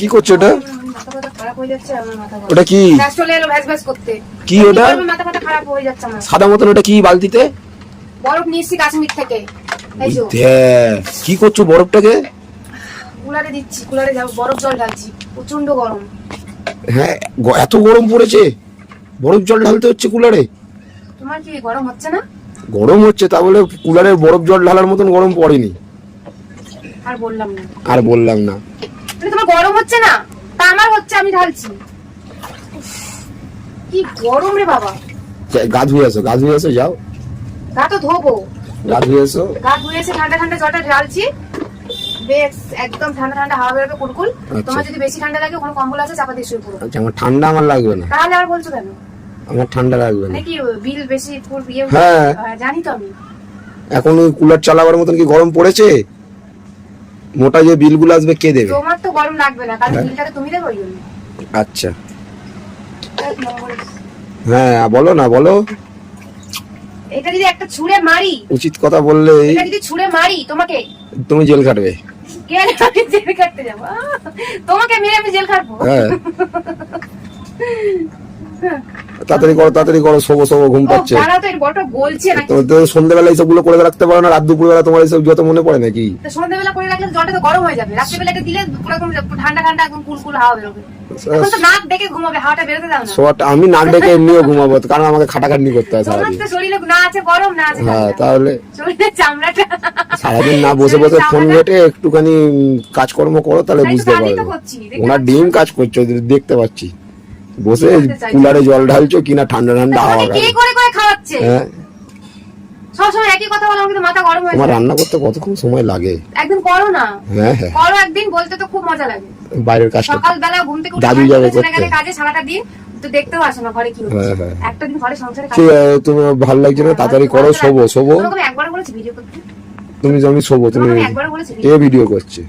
কি করছ ওটা? হয়ে। ওটা কি? কি ওটা? হয়ে সাদা মতন ওটা কি বালতিতে? বরফ নিয়ে এসছি কাশ্মীর থেকে। এই যে দেখ, কি করছ বরফটাকে? কুলারে দিচ্ছি কুলারে যাব বরফ জল ঢালছি প্রচণ্ড গরম। হ্যাঁ এত গরম পড়েছে। বরফ জল ঢালতে হচ্ছে কুলারে। তোমার কি গরম হচ্ছে না? গরম হচ্ছে তা বলে কুলারে বরফ জল ঢালার মতন গরম পড়েনি। আর বললাম না। আর বললাম না। মানে তোমার গরম হচ্ছে না? তা আমার হচ্ছে আমি ঢালছি। কি গরম রে বাবা। গা ধুয়ে আসো গা ধুয়ে আসো যাও। গা তো ধোবো। গা ধুয়ে এসো। গা ধুয়ে এসে ঠান্ডা ঠান্ডা জলটা ঢালছি। বেশ একদম ঠান্ডা ঠান্ডা হাওয়া বেরোবে কুলকুল। আচ্ছা। তোমার যদি বেশি ঠান্ডা লাগে কম্বল আছে চাপা দিয়ে শুয়ে পড়ো। আচ্ছা আমার ঠান্ডা আমার লাগবে না। তাহলে আর বলছো কেন? আমার ঠান্ডা লাগবে না। নাকি বিল বেশি ইয়ে হ্যাঁ। হ্যাঁ, জানি তো আমি। এখন কুলার চালাবার মতন কি গরম পড়েছে? মোটা যে বিলগুলো আসবে কে দেবে? তোমার তো গরম লাগবে না কারণ হ্যাঁ। বিলটা তুমি দেবে আচ্ছা। হ্যাঁ বলো না বলো। এটা যদি একটা ছুঁড়ে মারি উচিত কথা বললে এটা যদি ছুঁড়ে মারি তোমাকে তুমি জেল খাটবে। গেলে আমি জেল কাটতে যাব। তোমাকে মেরে আমি জেল কাটবো হ্যাঁ। তাড়াতাড়ি করো তাড়াতাড়ি করো শোবো শোবো ঘুম পাচ্ছে। সন্ধ্যেবেলা এইসবগুলো করে রাখতে পারো না রাত দুপুর বেলা তোমার এইসব যত মনে পড়ে নাকি? সন্ধ্যাবেলা করে রাখলে জলটা তো গরম হয়ে যাবে। রাত্রিবেলা এটা দিলে ঠান্ডা ঠান্ডা একদম কুলকুল হাওয়া বেরোবে। আমি নাক ডেকে এমনিও ঘুমাবো কারণ আমাকে খাটাখাটনি করতে হয় হ্যাঁ তাহলে সারাদিন না বসে বসে ফোন ঘেটে একটুখানি কাজকর্ম করো তাহলে বুঝতে পারবে। ওনার ডিম কাজ করছ দেখতে পাচ্ছি। বসে কুলারে জল ঢালছো কিনা ঠান্ডা ঠান্ডা হাওয়া তোমাকে কে করে করে খাওয়াচ্ছে? হ্যাঁ। সবসময় একই কথা বলো কিন্তু মাথা গরম হয়ে তোমার রান্না করতে কতক্ষণ সময় লাগে? একদিন করো না। হ্যাঁ হ্যাঁ। করো একদিন বলতে তো খুব মজা লাগে। বাইরের সকালবেলা ঘুম থেকে দাদু যাবে করতে। কাজে সারাটা দিন তো দেখতেও আসো না ঘরে কি হচ্ছে। হ্যাঁ, হ্যাঁ। একটা দিন ঘরে সংসারে কাজ তুমি ভালো লাগছে না? তাড়াতাড়ি করো শোবো শোবো। একবার বলেছি ভিডিও করতে। তুমি আমি শোবো তুমি একবার বলেছি এ ভিডিও করছে?